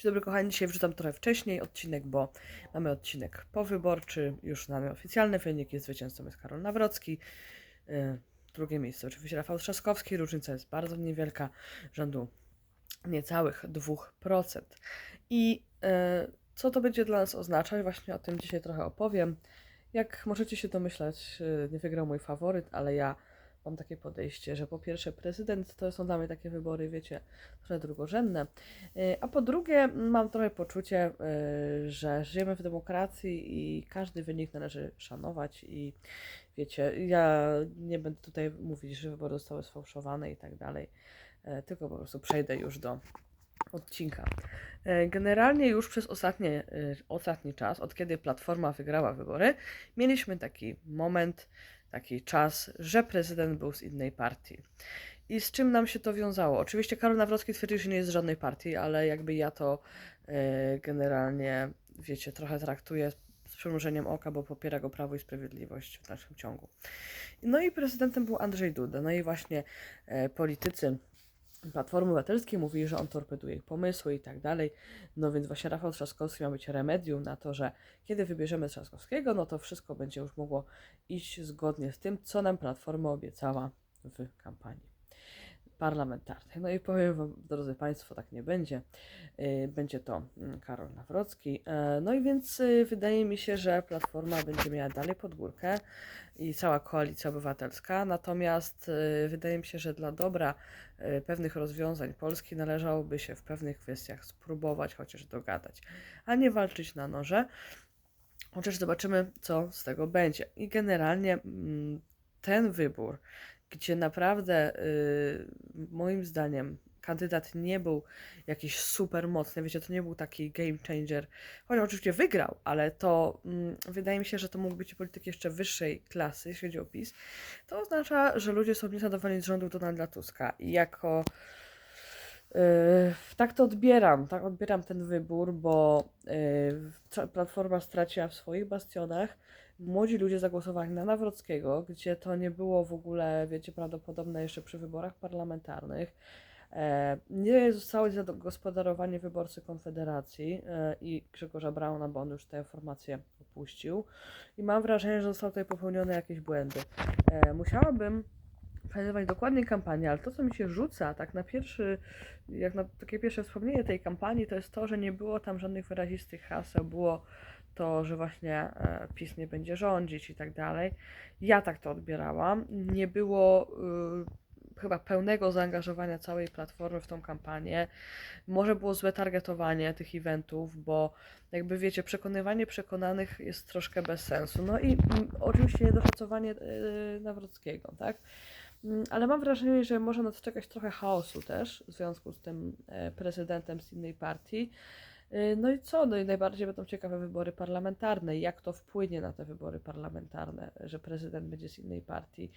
Dzień dobry kochani, dzisiaj wrzucam trochę wcześniej odcinek, bo mamy odcinek powyborczy, już mamy oficjalny wynik, jest zwycięzcą jest Karol Nawrocki, yy, drugie miejsce oczywiście Rafał Trzaskowski, różnica jest bardzo niewielka, rzędu niecałych 2%. I yy, co to będzie dla nas oznaczać? Właśnie o tym dzisiaj trochę opowiem. Jak możecie się domyślać, yy, nie wygrał mój faworyt, ale ja mam takie podejście, że po pierwsze prezydent to są dla mnie takie wybory, wiecie, trochę drugorzędne, Yy, a po drugie mam trochę poczucie, yy, że żyjemy w demokracji i każdy wynik należy szanować i wiecie, ja nie będę tutaj mówić, że wybory zostały sfałszowane i tak dalej, yy, tylko po prostu przejdę już do odcinka. Yy, Generalnie już przez ostatnie, yy, ostatni czas, od kiedy Platforma wygrała wybory, mieliśmy taki moment, taki czas, że prezydent był z innej partii. I z czym nam się to wiązało? Oczywiście Karol Nawrocki twierdził, że nie jest z żadnej partii, ale jakby ja to e, generalnie, wiecie, trochę traktuję z przymrużeniem oka, bo popiera go Prawo i Sprawiedliwość w dalszym ciągu. No i prezydentem był Andrzej Duda. No i właśnie e, politycy Platformy Obywatelskiej mówili, że on torpeduje ich pomysły i tak dalej. No więc właśnie Rafał Trzaskowski ma być remedium na to, że kiedy wybierzemy Trzaskowskiego, no to wszystko będzie już mogło iść zgodnie z tym, co nam Platforma obiecała w kampanii parlamentarnej. No i powiem Wam, drodzy Państwo, tak nie będzie. Yy, Będzie to mm, Karol Nawrocki. E, No i więc y, wydaje mi się, że Platforma będzie miała dalej podgórkę i cała koalicja obywatelska. Natomiast y, wydaje mi się, że dla dobra y, pewnych rozwiązań Polski należałoby się w pewnych kwestiach spróbować chociaż dogadać, a nie walczyć na noże. Chociaż zobaczymy, co z tego będzie. I generalnie mm, ten wybór, gdzie naprawdę y, moim zdaniem kandydat nie był jakiś super mocny, wiecie, to nie był taki game changer, chociaż oczywiście wygrał, ale to mm, wydaje mi się, że to mógł być polityk jeszcze wyższej klasy, jeśli chodzi o PiS, to oznacza, że ludzie są niezadowoleni z rządu Donalda Tuska. I jako tak to odbieram, tak odbieram ten wybór, bo yy, Platforma straciła w swoich bastionach. Młodzi ludzie zagłosowali na Nawrockiego, gdzie to nie było w ogóle, wiecie, prawdopodobne jeszcze przy wyborach parlamentarnych. E, nie zostało zagospodarowanie wyborcy Konfederacji i Grzegorza Brauna, bo on już tę formację opuścił. I mam wrażenie, że zostały tutaj popełnione jakieś błędy. Musiałabym planować dokładnie kampanię, ale to, co mi się rzuca, tak na pierwszy, jak na takie pierwsze wspomnienie tej kampanii, to jest to, że nie było tam żadnych wyrazistych haseł, było to, że właśnie e, PiS nie będzie rządzić i tak dalej. Ja tak to odbierałam. Nie było y, chyba pełnego zaangażowania całej platformy w tą kampanię. Może było złe targetowanie tych eventów, bo jakby wiecie, przekonywanie przekonanych jest troszkę bez sensu. No i mm, oczywiście niedoszacowanie y, Nawrockiego, tak? Mm, Ale mam wrażenie, że może nas czekać trochę chaosu też w związku z tym e, prezydentem z innej partii. E, No i co? No i najbardziej będą ciekawe wybory parlamentarne. Jak to wpłynie na te wybory parlamentarne, że prezydent będzie z innej partii?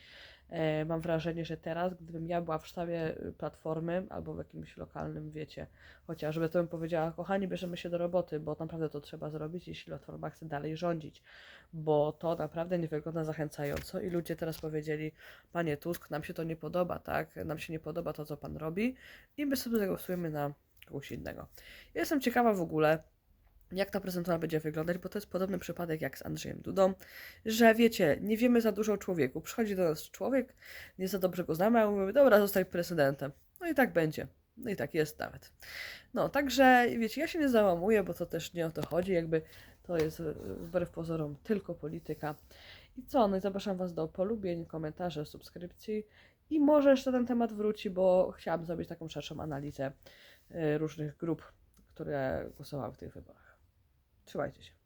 E, Mam wrażenie, że teraz, gdybym ja była w sztabie y, platformy albo w jakimś lokalnym, wiecie, chociażby, to bym powiedziała, kochani, bierzemy się do roboty, bo naprawdę to trzeba zrobić, jeśli platforma chce dalej rządzić, bo to naprawdę nie wygląda zachęcająco i ludzie teraz powiedzieli, panie Tusk, nam się to nie podoba, tak? Nam się nie podoba to, co pan robi i my sobie zagłosujemy na kogoś innego. Jestem ciekawa w ogóle, jak ta prezentura będzie wyglądać, bo to jest podobny przypadek jak z Andrzejem Dudą, że wiecie, nie wiemy za dużo o człowieku. Przychodzi do nas człowiek, nie za dobrze go znamy, a mówimy, dobra, zostań prezydentem. No i tak będzie. No i tak jest nawet. No, także wiecie, ja się nie załamuję, bo to też nie o to chodzi, jakby to jest e, wbrew pozorom tylko polityka. I co? No i zapraszam Was do polubień, komentarzy, subskrypcji i może jeszcze ten temat wróci, bo chciałabym zrobić taką szerszą analizę różnych grup, które głosowały w tych wyborach. Trzymajcie się.